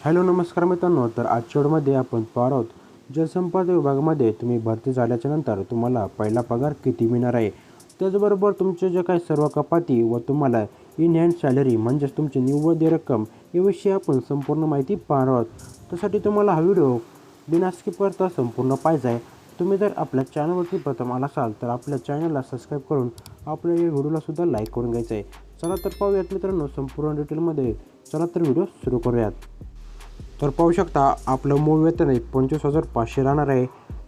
Hello नमस्कार मित्रांनो. तर आजच्या व्हिडिओमध्ये आपण पाहणार आहोत जलसंपदा विभागामध्ये तुम्ही भरती झाल्याच्यानंतर तुम्हाला पहिला पगार किती मिळणार आहे? त्याचबरोबर तुमचे जे काही सर्व कपाती व तुम्हाला इन हँड सॅलरी म्हणजेच तुमची निव्वळ रक्कम याविषयी आपण संपूर्ण माहिती पाहणार आहोत. त्यासाठी तुम्हाला हा व्हिडिओ बिना करता संपूर्ण पाहिजे आहे. तुम्ही जर आपल्या चॅनलवरती प्रथम आला असाल तर आपल्या चॅनलला सबस्क्राईब करून आपल्या या व्हिडिओलासुद्धा लाईक करून घ्यायचं आहे. चला तर पाहूयात मित्रांनो संपूर्ण डिटेलमध्ये चला तर व्हिडिओ सुरू करूयात. तर पाहू शकता आपलं मूळ वेतन आहे पंचवीस हजार पाचशे राहणार आहे.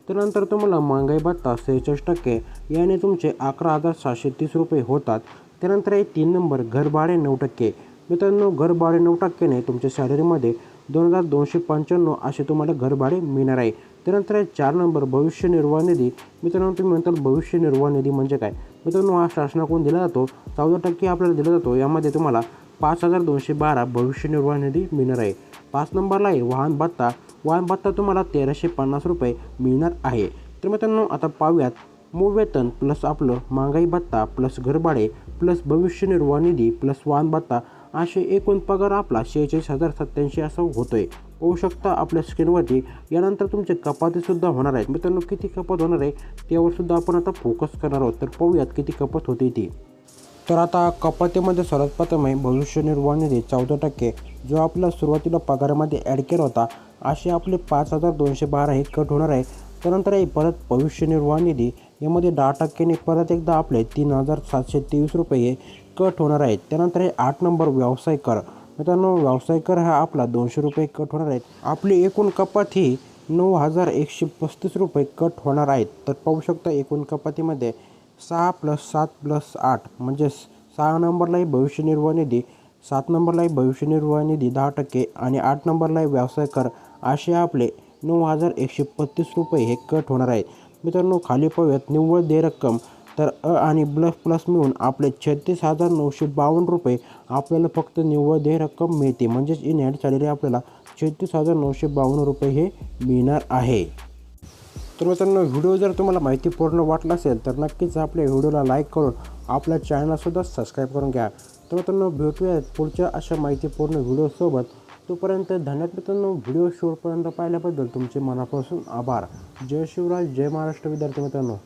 त्यानंतर तुम्हाला महागाई भत्ता सेहेचाळीस टक्के याने तुमचे अकरा हजार सहाशे तीस रुपये होतात. त्यानंतर आहे तीन नंबर घरभाडे नऊ टक्के. मित्रांनो घरभाडे नऊ टक्क्याने तुमच्या सॅलरीमध्ये दोन हजार दोनशे पंच्याण्णव असे तुम्हाला घरभाडे मिळणार आहे. त्यानंतर आहे चार नंबर भविष्य निर्वाह निधी. मित्रांनो तुम्ही म्हणताल भविष्य निर्वाह निधी म्हणजे काय? मित्रांनो हा शासनाकडून दिला जातो. चौदा टक्के आपल्याला दिला जातो. यामध्ये तुम्हाला पाच हजार दोनशे बारा भविष्य निर्वाह निधी मिळणार आहे. पाच नंबरला आहे. वाहन भत्ता. वाहन भत्ता तुम्हाला तेराशे पन्नास रुपये मिळणार आहे. तर मित्रांनो आता पाहूयात मूळ वेतन प्लस आपलं महागाई भत्ता प्लस घरभाडे प्लस भविष्य निर्वाह निधी प्लस वाहन भत्ता असे एकूण पगार आपला शेहेचाळीस हजार सत्याऐंशी असा होतोय. होऊ शकता आपल्या स्क्रीनवरती. यानंतर तुमचे कपातीसुद्धा होणार आहेत. मित्रांनो किती कपात होणार आहे त्यावरसुद्धा आपण आता फोकस करणार आहोत. तर पाहूयात किती कपात होते ती. तर आता कपातीमध्ये सर्वात प्रथम आहे भविष्य निर्वाह निधी चौदा टक्के जो आपला सुरुवातीला पगारामध्ये ॲड केला होता. असे आपले पाच हजार दोनशे बारा हे कट होणार आहे. त्यानंतर आहे परत भविष्य निर्वाह निधी यामध्ये दहा टक्क्याने परत एकदा आपले तीन हजार सातशे तेवीस रुपये हे कट होणार आहेत त्यानंतर आहे आठ नंबर व्यवसाय कर. मित्रांनो व्यवसाय कर हा आपला दोनशे रुपये कट होणार आहेत आपली एकूण कपात ही नऊ हजार एकशे पस्तीस रुपये कट होणार आहेत तर पाहू शकता एकूण कपातीमध्ये सहा प्लस सात प्लस आठ म्हणजे सहा नंबरलाही भविष्य निर्वाह निधी सात नंबरला भविष्य निर्वाह निधी दहा टक्के आणि आठ नंबरलाही व्यवसाय कर. असे आपले नऊ हजार एकशे पस्तीस रुपये हे कट होणार आहेत. मित्रांनो खाली पाहूयात निव्वळ दे रक्कम. तर अ आणि ब्लस प्लस मिळून आपले छत्तीस हजार नऊशे बावन्न रुपये आपल्याला फक्त निव्वळ देय रक्कम मिळते. म्हणजेच इन हँड सॅलरी आपल्याला छत्तीस हजार नऊशे बावन्न रुपये हे मिळणार आहे. तर मित्रांनो व्हिडिओ जर तुम्हाला माहिती पूर्ण वाटला असेल तर नक्कीच आपल्या व्हिडिओला लाईक करून आपल्या चॅनलसुद्धा सबस्क्राईब करून घ्या. तर मित्रांनो भेटूयात पुढच्या अशा माहितीपूर्ण व्हिडिओसोबत तोपर्यंत धन्यवाद मित्रांनो व्हिडिओ शेवटपर्यंत पाहिल्याबद्दल तुमचे मनापासून आभार. जय शिवराज जय महाराष्ट्र. विद्यार्थी मित्रांनो.